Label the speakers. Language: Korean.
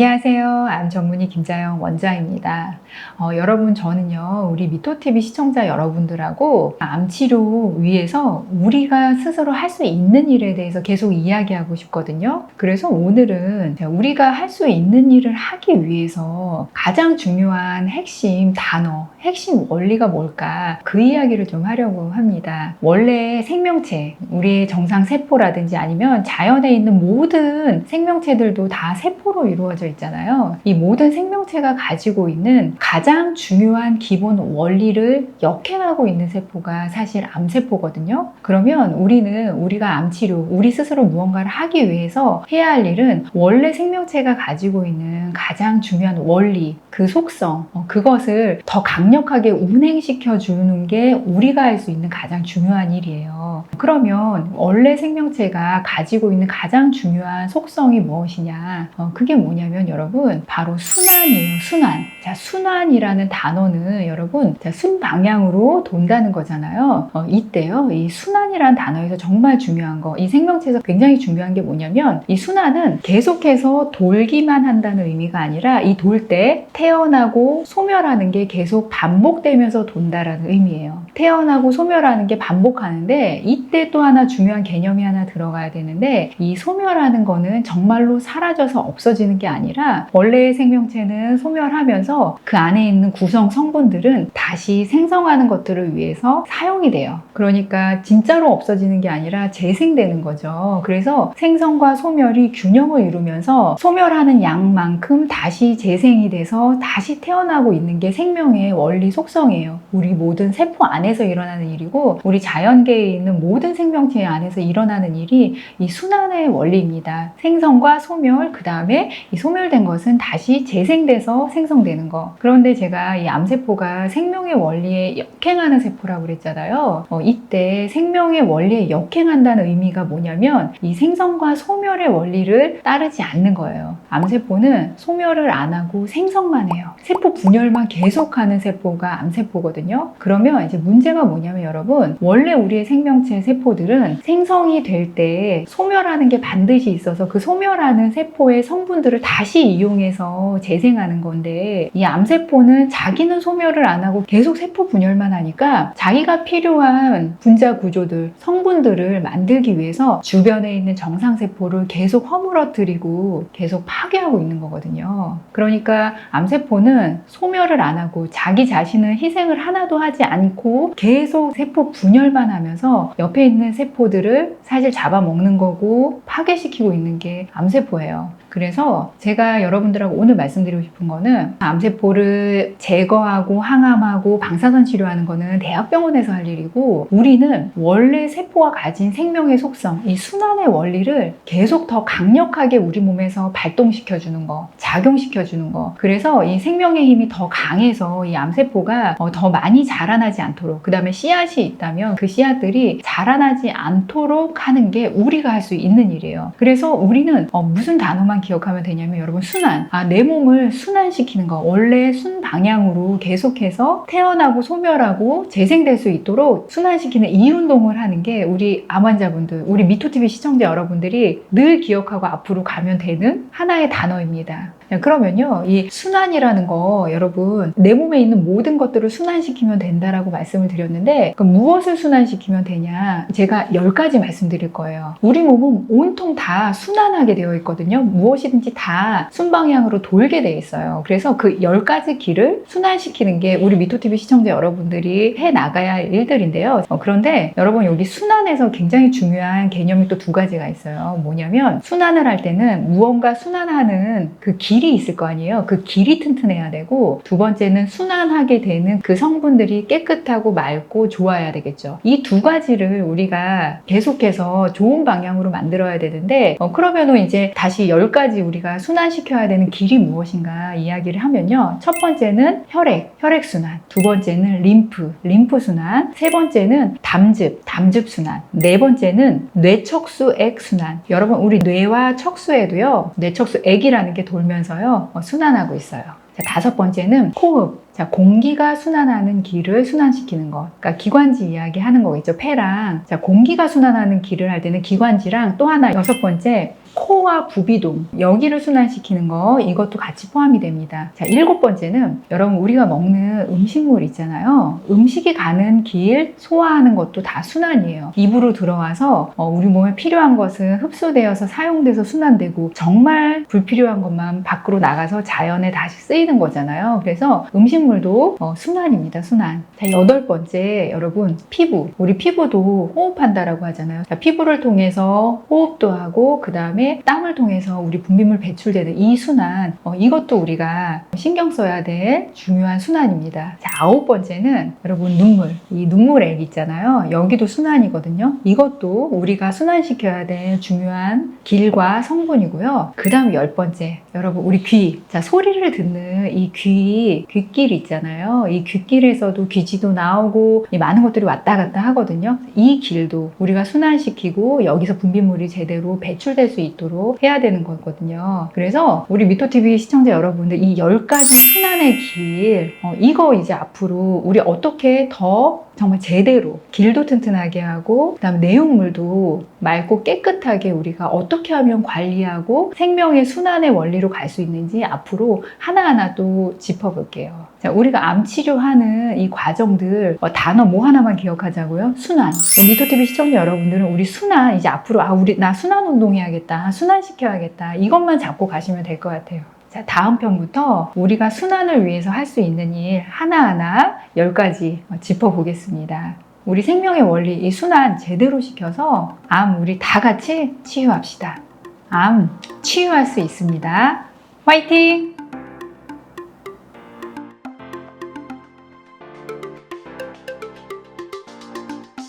Speaker 1: 안녕하세요. 암 전문의 김자영 원장입니다. 어, 여러분, 저는요, 우리 미토TV 시청자 여러분들하고 암 치료 위해서 우리가 스스로 할 수 있는 일에 대해서 계속 이야기하고 싶거든요. 그래서 오늘은 우리가 할 수 있는 일을 하기 위해서 가장 중요한 핵심 단어, 핵심 원리가 뭘까 그 이야기를 좀 하려고 합니다. 원래 생명체, 우리의 정상 세포라든지 아니면 자연에 있는 모든 생명체들도 다 세포로 이루어져 있잖아요. 이 모든 생명체가 가지고 있는 가장 중요한 기본 원리를 역행하고 있는 세포가 사실 암세포거든요. 그러면 우리는 우리가 암치료, 우리 스스로 무언가를 하기 위해서 해야 할 일은 원래 생명체가 가지고 있는 가장 중요한 원리, 그 속성, 어, 그것을 더 강력하게 운행시켜 주는 게 우리가 할 수 있는 가장 중요한 일이에요. 그러면 원래 생명체가 가지고 있는 가장 중요한 속성이 무엇이냐? 어, 그게 뭐냐면 여러분 바로 순환이에요. 순환. 자, 순환이라는 단어는 여러분 자, 순방향으로 돈다는 거잖아요. 어, 이때요. 이 순환이라는 단어에서 정말 중요한 거, 이 생명체에서 굉장히 중요한 게 뭐냐면 이 순환은 계속해서 돌기만 한다는 의미가 아니라 이 돌 때 태어나고 소멸하는 게 계속 반복되면서 돈다라는 의미예요. 태어나고 소멸하는 게 반복하는데 이때 또 하나 중요한 개념이 하나 들어가야 되는데 이 소멸하는 거는 정말로 사라져서 없어지는 게 아니 라 원래의 생명체는 소멸하면서 그 안에 있는 구성 성분들은 다시 생성하는 것들을 위해서 사용이 돼요. 그러니까 진짜로 없어지는 게 아니라 재생되는 거죠. 그래서 생성과 소멸이 균형을 이루면서 소멸하는 양만큼 다시 재생이 돼서 다시 태어나고 있는 게 생명의 원리 속성이에요. 우리 모든 세포 안에서 일어나는 일이고 우리 자연계에 있는 모든 생명체 안에서 일어나는 일이 이 순환의 원리입니다. 생성과 소멸, 그 다음에 이 소멸 된 것은 다시 재생돼서 생성되는 거. 그런데 제가 이 암세포가 생명의 원리에 역행하는 세포라고 그랬잖아요. 어, 이때 생명의 원리에 역행한다는 의미가 뭐냐면 이 생성과 소멸의 원리를 따르지 않는 거예요. 암세포는 소멸을 안 하고 생성만 해요. 세포 분열만 계속하는 세포가 암세포거든요. 그러면 이제 문제가 뭐냐면 여러분, 원래 우리의 생명체 세포들은 생성이 될 때 소멸하는 게 반드시 있어서 그 소멸하는 세포의 성분들을 다시 이용해서 재생하는 건데 이 암세포는 자기는 소멸을 안 하고 계속 세포 분열만 하니까 자기가 필요한 분자 구조들, 성분들을 만들기 위해서 주변에 있는 정상세포를 계속 허물어뜨리고 계속 파괴하고 있는 거거든요. 그러니까 암세포는 소멸을 안 하고 자기 자신은 희생을 하나도 하지 않고 계속 세포 분열만 하면서 옆에 있는 세포들을 사실 잡아먹는 거고 파괴시키고 있는 게 암세포예요. 그래서 제가 여러분들하고 오늘 말씀드리고 싶은 거는 암세포를 제거하고 항암하고 방사선 치료하는 거는 대학병원에서 할 일이고 우리는 원래 세포가 가진 생명의 속성, 이 순환의 원리를 계속 더 강력하게 우리 몸에서 발동시켜 주는 거, 작용시켜 주는 거. 그래서 이 생명의 힘이 더 강해서 이 암세포가 어, 더 많이 자라나지 않도록 그 다음에 씨앗이 있다면 그 씨앗들이 자라나지 않도록 하는 게 우리가 할 수 있는 일이에요. 그래서 우리는 어, 무슨 단어만 기억하면 되냐면 여러분 순환. 아, 내 몸을 순환시키는 거. 원래 순 방향으로 계속해서 태어나고 소멸하고 재생될 수 있도록 순환시키는 이 운동을 하는 게 우리 암 환자분들, 우리 미토TV 시청자 여러분들이 늘 기억하고 앞으로 가면 되는 하나의 단어입니다. 그러면요, 이 순환이라는 거 여러분 내 몸에 있는 모든 것들을 순환시키면 된다라고 말씀을 드렸는데 그럼 무엇을 순환시키면 되냐? 제가 열 가지 말씀드릴 거예요. 우리 몸은 온통 다 순환하게 되어 있거든요. 무엇이든지 다 순방향으로 돌게 돼 있어요. 그래서 그 열 가지 길을 순환시키는 게 우리 미토TV 시청자 여러분들이 해 나가야 할 일들인데요. 어, 그런데 여러분 여기 순환에서 굉장히 중요한 개념이 또 두 가지가 있어요. 뭐냐면 순환을 할 때는 무언가 순환하는 그길 이 있을 거 아니에요. 그 길이 튼튼해야 되고 두 번째는 순환하게 되는 그 성분들이 깨끗하고 맑고 좋아야 되겠죠. 이 두 가지를 우리가 계속해서 좋은 방향으로 만들어야 되는데 어, 그러면은 이제 다시 열 가지 우리가 순환시켜야 되는 길이 무엇인가 이야기를 하면요. 첫 번째는 혈액, 혈액 순환. 두 번째는 림프, 림프 순환. 세 번째는 담즙, 담즙 순환. 네 번째는 뇌척수액 순환. 여러분 우리 뇌와 척수에도요. 뇌척수액이라는 게 돌면서 요. 어, 순환하고 있어요. 자, 다섯 번째는 호흡. 자, 공기가 순환하는 길을 순환시키는 것. 그러니까 기관지 이야기 하는 거겠죠. 폐랑. 자, 공기가 순환하는 길을 할 때는 기관지랑 또 하나 여섯 번째 코와 부비동 여기를 순환시키는 거 이것도 같이 포함이 됩니다. 자 일곱 번째는 여러분 우리가 먹는 음식물 있잖아요. 음식이 가는 길 소화하는 것도 다 순환이에요. 입으로 들어와서 어, 우리 몸에 필요한 것은 흡수되어서 사용돼서 순환되고 정말 불필요한 것만 밖으로 나가서 자연에 다시 쓰이는 거잖아요. 그래서 음식물도 어, 순환입니다. 순환. 자 여덟 번째 여러분 피부 우리 피부도 호흡한다라고 하잖아요. 자, 피부를 통해서 호흡도 하고 그 다음 에 땀을 통해서 우리 분비물 배출되는 이 순환 어, 이것도 우리가 신경 써야 될 중요한 순환입니다. 자 아홉 번째는 여러분 눈물 이 눈물 액 있잖아요. 여기도 순환이거든요. 이것도 우리가 순환시켜야 될 중요한 길과 성분이고요. 그 다음 열 번째 여러분 우리 귀. 자 소리를 듣는 이 귀, 귓길 있잖아요. 이 귓길에서도 귀지도 나오고 이 많은 것들이 왔다 갔다 하거든요. 이 길도 우리가 순환시키고 여기서 분비물이 제대로 배출될 수 있 도록 해야 되는 거거든요. 그래서 우리 미토TV 시청자 여러분들 이 10가지 순환의 길, 어, 이거 이제 앞으로 우리 어떻게 더 정말 제대로 길도 튼튼하게 하고 그다음에 내용물도 맑고 깨끗하게 우리가 어떻게 하면 관리하고 생명의 순환의 원리로 갈 수 있는지 앞으로 하나하나 또 짚어볼게요. 자, 우리가 암 치료하는 이 과정들 어, 단어 뭐 하나만 기억하자고요. 순환. 미토TV 시청자 여러분들은 우리 순환 이제 앞으로 아 우리 나 순환 운동 해야겠다, 순환 시켜야겠다 이것만 잡고 가시면 될 것 같아요. 자, 다음 편부터 우리가 순환을 위해서 할 수 있는 일 하나하나 10가지 짚어보겠습니다. 우리 생명의 원리, 이 순환 제대로 시켜서 암 우리 다 같이 치유합시다. 암 치유할 수 있습니다. 화이팅!